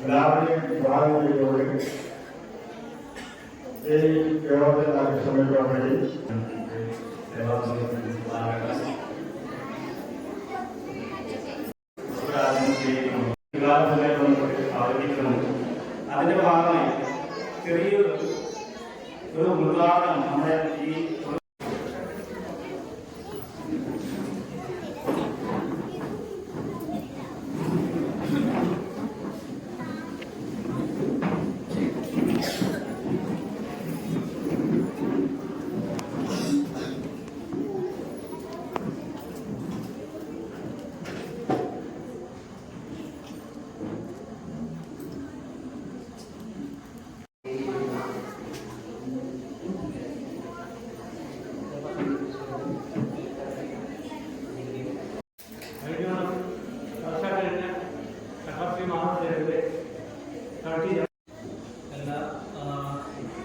എല്ലാവരെയും സ്വാഗതം ചെയ്തുകൊണ്ട് ഈ യോഗത്തിൽ നമുക്ക് ശ്രമിക്കാൻ വേണ്ടി അതിന്റെ ഭാഗമായി ചെറിയൊരു ഒരു ഉദ്ഘാടനം നമ്മുടെ ഈ എല്ലാ ആ,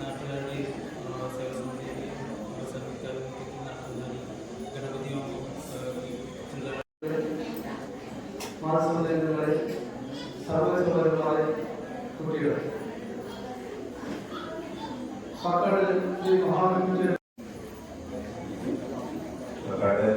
നാട്ടുകാരുടെയും ആ, സേവനത്തിന്റെയും, ആ, സംയുക്താഭിമുഖ്യത്തിൽ നടത്തുന്ന ഈ ഗണപതി ഹോമം, ആ, ഈ ചിന്തകൾ മാനസമന്ദിരങ്ങളെ സർവസമ്പന്നങ്ങളായ കുട്ടികൾ മക്കളിൽ ഈ മഹാവിദ്യ ഏറെ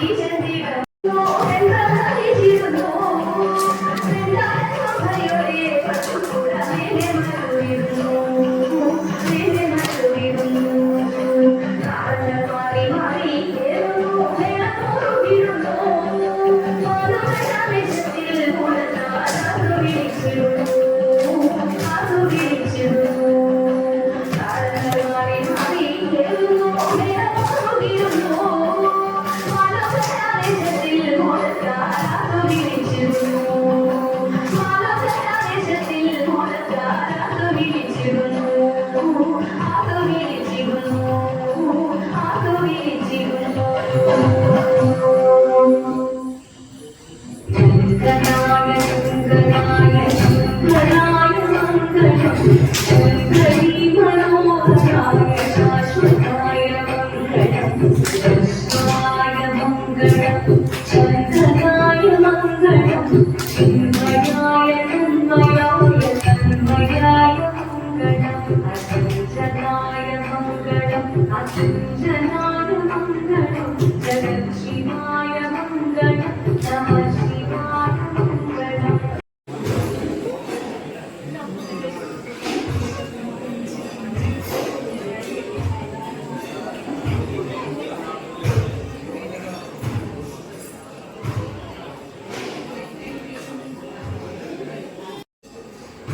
these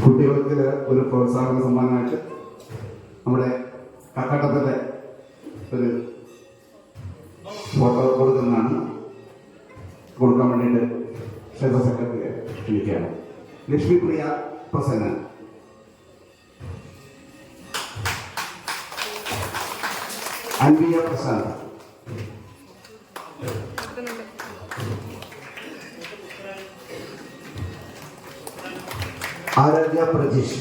കുട്ടികൾക്ക് ഒരു പ്രോത്സാഹന സമ്മാനമായിട്ട് നമ്മുടെ കാക്കാട്ടത്തിലെ ഒരു ഫോട്ടോ കൊടുക്കുന്നതാണ് കൊടുക്കാൻ വേണ്ടിയിട്ട് ക്ഷേത്ര സെക്രട്ടറിയെ ക്ഷണിക്കുകയാണ് ലക്ഷ്മിപ്രിയ പ്രസന്നൻ അൻവിയ പ്രസാദ് ആരാധ്യ പ്രജീഷ്.